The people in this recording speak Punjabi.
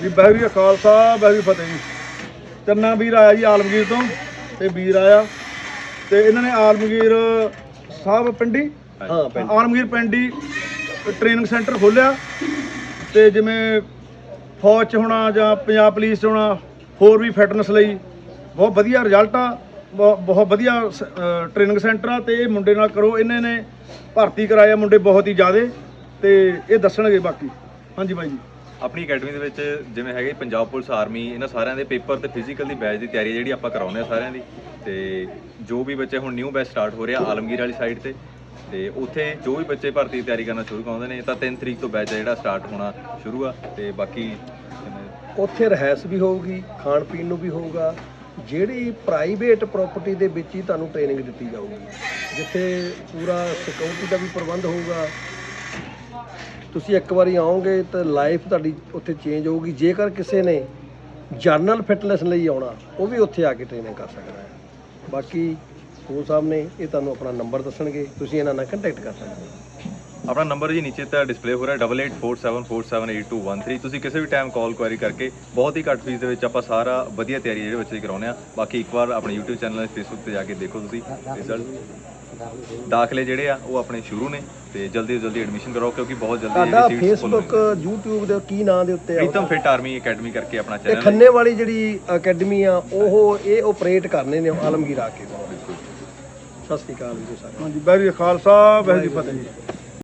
ਜੀ ਬਹਿਰੀ ਖਾਲਸਾ ਬਹਿਰੀ ਫਤਿਹ। ਜੀ ਚੰਨਾ ਵੀਰ ਆਇਆ ਜੀ ਆਲਮਗੀਰ ਤੋਂ ਤੇ ਵੀਰ ਆਇਆ ਤੇ ਇਹਨਾਂ ਨੇ ਆਲਮਗੀਰ ਸਾਹਿਬ ਪਿੰਡੀ ਹਾਂ ਪਿੰਡ। ਆਲਮਗੀਰ ਪਿੰਡੀ ਟ੍ਰੇਨਿੰਗ ਸੈਂਟਰ ਖੋਲਿਆ ਤੇ ਜਿਵੇਂ ਫੌਜ ਚ ਹੋਣਾ ਜਾਂ ਪੰਜਾਬ ਪੁਲਿਸ ਚ ਹੋਣਾ ਹੋਰ ਵੀ ਫਿਟਨੈਸ ਲਈ ਬਹੁਤ ਵਧੀਆ ਰਿਜ਼ਲਟ ਆ ਬਹੁ- ਬਹੁਤ ਵਧੀਆ ਟ੍ਰੇਨਿੰਗ ਸੈਂਟਰ ਆ ਤੇ ਇਹ ਮੁੰਡੇ ਨਾਲ ਕਰੋ ਇਹਨਾਂ ਨੇ ਭਰਤੀ ਕਰਾਇਆ ਮੁੰਡੇ ਬਹੁਤ ਹੀ ਜ਼ਿਆਦੇ ਤੇ ਇਹ ਦੱਸਣਗੇ ਬਾਕੀ। ਹਾਂਜੀ ਬਾਈ ਜੀ। ਆਪਣੀ ਅਕੈਡਮੀ ਦੇ ਵਿੱਚ ਜਿਵੇਂ ਹੈਗੇ ਪੰਜਾਬ ਪੁਲਿਸ, ਆਰਮੀ, ਇਹਨਾਂ ਸਾਰਿਆਂ ਦੇ ਪੇਪਰ ਤੇ ਫਿਜ਼ੀਕਲ ਦੀ ਬੈਚ ਦੀ ਤਿਆਰੀ ਜਿਹੜੀ ਆਪਾਂ ਕਰਾਉਂਦੇ ਆ ਸਾਰਿਆਂ ਦੀ। ਤੇ ਜੋ ਵੀ ਬੱਚੇ ਹੁਣ ਨਿਊ ਬੈਚ ਸਟਾਰਟ ਹੋ ਰਿਹਾ ਆਲਮਗੀਰ ਵਾਲੀ ਸਾਈਡ ਤੇ ਤੇ ਉੱਥੇ ਜੋ ਵੀ ਬੱਚੇ ਭਰਤੀ ਦੀ ਤਿਆਰੀ ਕਰਨਾ ਸ਼ੁਰੂ ਕਰਾਉਂਦੇ ਨੇ ਤਾਂ 3 ਤਰੀਕ ਤੋਂ ਬੈਚ ਜਿਹੜਾ ਸਟਾਰਟ ਹੋਣਾ ਸ਼ੁਰੂ ਆ, ਤੇ ਬਾਕੀ ਉੱਥੇ ਰਹਿਸ ਵੀ ਹੋਊਗੀ, ਖਾਣ ਪੀਣ ਨੂੰ ਵੀ ਹੋਊਗਾ, ਜਿਹੜੀ ਪ੍ਰਾਈਵੇਟ ਪ੍ਰਾਪਰਟੀ ਦੇ ਵਿੱਚ ਹੀ ਤੁਹਾਨੂੰ ਟ੍ਰੇਨਿੰਗ ਦਿੱਤੀ ਜਾਊਗੀ। ਜਿੱਥੇ ਪੂਰਾ ਸਿਕਿਉਰਿਟੀ ਦਾ ਵੀ ਪ੍ਰਬੰਧ ਹੋਊਗਾ। ਤੁਸੀਂ ਇੱਕ ਵਾਰੀ ਆਓਗੇ ਤਾਂ ਲਾਈਫ ਤੁਹਾਡੀ ਉੱਥੇ ਚੇਂਜ ਹੋਊਗੀ। ਜੇਕਰ ਕਿਸੇ ਨੇ ਜਰਨਲ ਫਿਟਨੈਸ ਲਈ ਆਉਣਾ, ਉਹ ਵੀ ਉੱਥੇ ਆ ਕੇ ਟ੍ਰੇਨਿੰਗ ਕਰ ਸਕਦਾ ਹੈ। ਬਾਕੀ ਕੋਚ ਸਾਹਿਬ ਨੇ ਇਹ ਤੁਹਾਨੂੰ ਆਪਣਾ ਨੰਬਰ ਦੱਸਣਗੇ। ਤੁਸੀਂ ਇਹਨਾਂ ਨਾਲ ਕੰਟੈਕਟ ਕਰ ਸਕਦੇ ਹੋ। ਆਪਣਾ ਨੰਬਰ ਜੀ ਨੀਚੇ ਤਾਂ ਡਿਸਪਲੇ ਹੋ ਰਿਹਾ 8847478213 ਤੁਸੀਂ ਕਿਸੇ ਵੀ ਟਾਈਮ ਕਾਲ ਕੁਐਰੀ ਕਰਕੇ ਬਹੁਤ ਹੀ ਘੱਟ ਫੀਸ ਦੇ ਵਿੱਚ ਆਪਾਂ ਸਾਰਾ ਵਧੀਆ ਤਿਆਰੀ ਜਿਹੜੇ ਬੱਚੇ ਦੀ ਕਰਾਉਂਦੇ ਆ ਬਾਕੀ ਇੱਕ ਵਾਰ ਆਪਣੇ YouTube ਚੈਨਲ ਤੇ Facebook ਤੇ ਜਾ ਕੇ ਦੇਖੋ ਤੁਸੀਂ ਰਿਜ਼ਲਟ ਦਾਖਲੇ ਜਿਹੜੇ ਆ ਉਹ ਆਪਣੇ ਸ਼ੁਰੂ ਨੇ ਤੇ ਜਲਦੀ ਤੋਂ ਜਲਦੀ ਐਡਮਿਸ਼ਨ ਕਰਾਓ ਕਿਉਂਕਿ ਬਹੁਤ ਜਲਦੀ ਤੁਹਾਡਾ ਜਿਹੜੀ ਸੀਟਸ ਫੁੱਲ ਫੇਸਬੁੱਕ YouTube ਦੇ ਕੀ ਨਾਂ ਦੇ ਉੱਤੇ ਆ? ਪ੍ਰੀਤਮ ਫਿਟ ਆਰਮੀ ਅਕੈਡਮੀ ਕਰਕੇ ਆਪਣਾ ਤੇ ਚੈਨਲ ਹੈ। ਖੰਨੇ ਵਾਲੀ ਜਿਹੜੀ ਅਕੈਡਮੀ ਆ ਉਹ ਇਹ ਆਪਰੇਟ ਕਰਨੇ ਨੇ ਆਲਮਗੀਰ ਆ ਕੇ। ਸਤਿ ਸ਼੍ਰੀ ਅਕਾਲ ਜੀ ਸਾਰੇ ਹਾਂਜੀ ਬਹਿਰੀ ਖਾਲਸਾ ਬਹਿਰੀ ਫਤਿਹ। ਜੀ